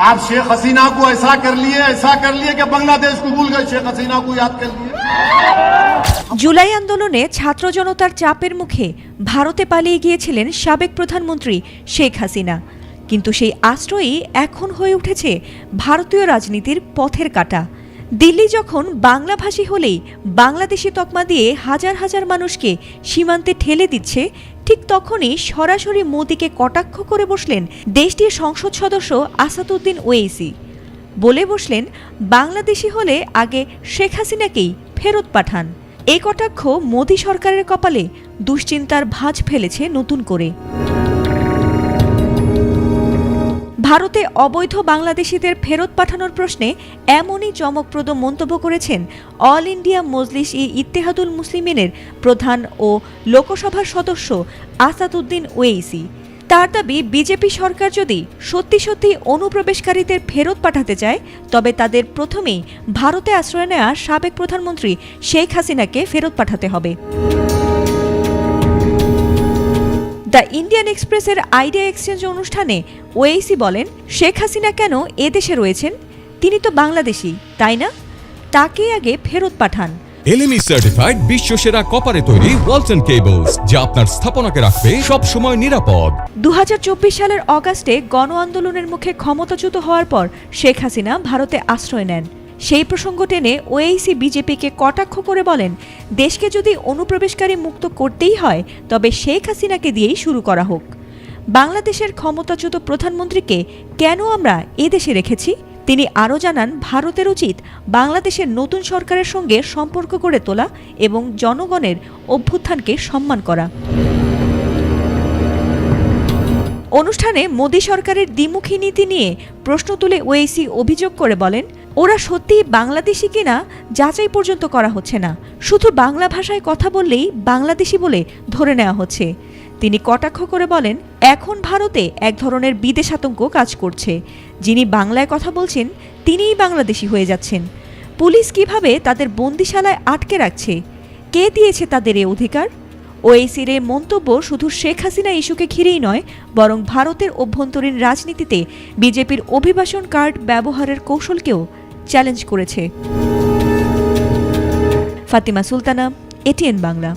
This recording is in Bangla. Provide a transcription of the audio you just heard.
आप शेख हसीना को ऐसा कर लिए ऐसा कर लिए कि बांग्लादेश को भूल गए शेख हसीना को याद कर लिए জুলাই আন্দোলনে ছাত্র জনতার চাপের মুখে ভারতে পালিয়ে গিয়েছিলেন সাবেক প্রধানমন্ত্রী শেখ হাসিনা কিন্তু সেই আশ্রয়ই এখন হয়ে উঠেছে ভারতীয় রাজনীতির পথের কাটা দিল্লি যখন বাংলাভাষী হলেই বাংলাদেশি তকমা দিয়ে হাজার হাজার মানুষকে সীমান্তে ঠেলে দিচ্ছে ঠিক তখনই সরাসরি মোদিকে কটাক্ষ করে বসলেন দেশটির সংসদ সদস্য আসাদুদ্দিন ওয়েসি বলে বসলেন, বাংলাদেশি হলে আগে শেখ হাসিনাকেই ফেরত পাঠান। এ কটাক্ষ মোদী সরকারের কপালে দুশ্চিন্তার ভাঁজ ফেলেছে নতুন করে। ভারতে অবৈধ বাংলাদেশিদের ফেরত পাঠানোর প্রশ্নে এমনই চমকপ্রদ মন্তব্য করেছেন অল ইন্ডিয়া মজলিস ই ইত্তেহাদুল মুসলিমিনের প্রধান ও লোকসভার সদস্য আসাদুদ্দিন ওয়েইসি। তার দাবি, বিজেপি সরকার যদি সত্যি সত্যি অনুপ্রবেশকারীদের ফেরত পাঠাতে চায়, তবে তাদের প্রথমেই ভারতে আশ্রয় নেওয়া সাবেক প্রধানমন্ত্রী শেখ হাসিনাকে ফেরত পাঠাতে হবে। দ্য ইন্ডিয়ান এক্সপ্রেসের আইডিয়া এক্সচেঞ্জ অনুষ্ঠানে ওয়েইসি বলেন শেখ হাসিনা কেন এদেশে রয়েছেন? তিনি তো বাংলাদেশি তাই না? তাকে আগে ফেরত পাঠান। এলএমই সার্টিফাইড বিশ্ব সেরা কপারে তৈরি ওয়ালটন কেবলস যা আপনার স্থাপনাকে রাখবে সব সময় নিরাপদ। দু হাজার চব্বিশ সালের অগাস্টে গণ আন্দোলনের মুখে ক্ষমতাচ্যুত হওয়ার পর শেখ হাসিনা ভারতে আশ্রয় নেন। সেই প্রসঙ্গ টেনে ওএইসি বিজেপিকে কটাক্ষ করে বলেন, দেশকে যদি অনুপ্রবেশকারী মুক্ত করতেই হয়, তবে শেখ হাসিনাকে দিয়েই শুরু করা হোক। বাংলাদেশের ক্ষমতাচ্যুত প্রধানমন্ত্রীকে কেন আমরা এদেশে রেখেছি? তিনি আরও জানান, ভারতের উচিত বাংলাদেশের নতুন সরকারের সঙ্গে সম্পর্ক গড়ে তোলা এবং জনগণের অভ্যুত্থানকে সম্মান করা। অনুষ্ঠানে মোদী সরকারের দ্বিমুখী নীতি নিয়ে প্রশ্ন তুলে ওয়েসি অভিযোগ করে বলেন ওরা সত্যিই বাংলাদেশি কিনা যাচাই পর্যন্ত করা হচ্ছে না। শুধু বাংলা ভাষায় কথা বললেই বাংলাদেশি বলে ধরে নেওয়া হচ্ছে। তিনি কটাক্ষ করে বলেন, এখন ভারতে এক ধরনের বিদেশ আতঙ্ক কাজ করছে। যিনি বাংলায় কথা বলছেন, তিনিই বাংলাদেশি হয়ে যাচ্ছেন। পুলিশ কীভাবে তাদের বন্দিশালায় আটকে রাখছে? কে দিয়েছে তাদের এ অধিকার? ওএসির এই মন্তব্য শুধু শেখ হাসিনা ইস্যুকে ঘিরেই নয়, বরং ভারতের অভ্যন্তরীণ রাজনীতিতে বিজেপির অভিবাসন কার্ড ব্যবহারের কৌশলকেও চ্যালেঞ্জ করেছে। ফাতিমা সুলতানা, এটিএন বাংলা।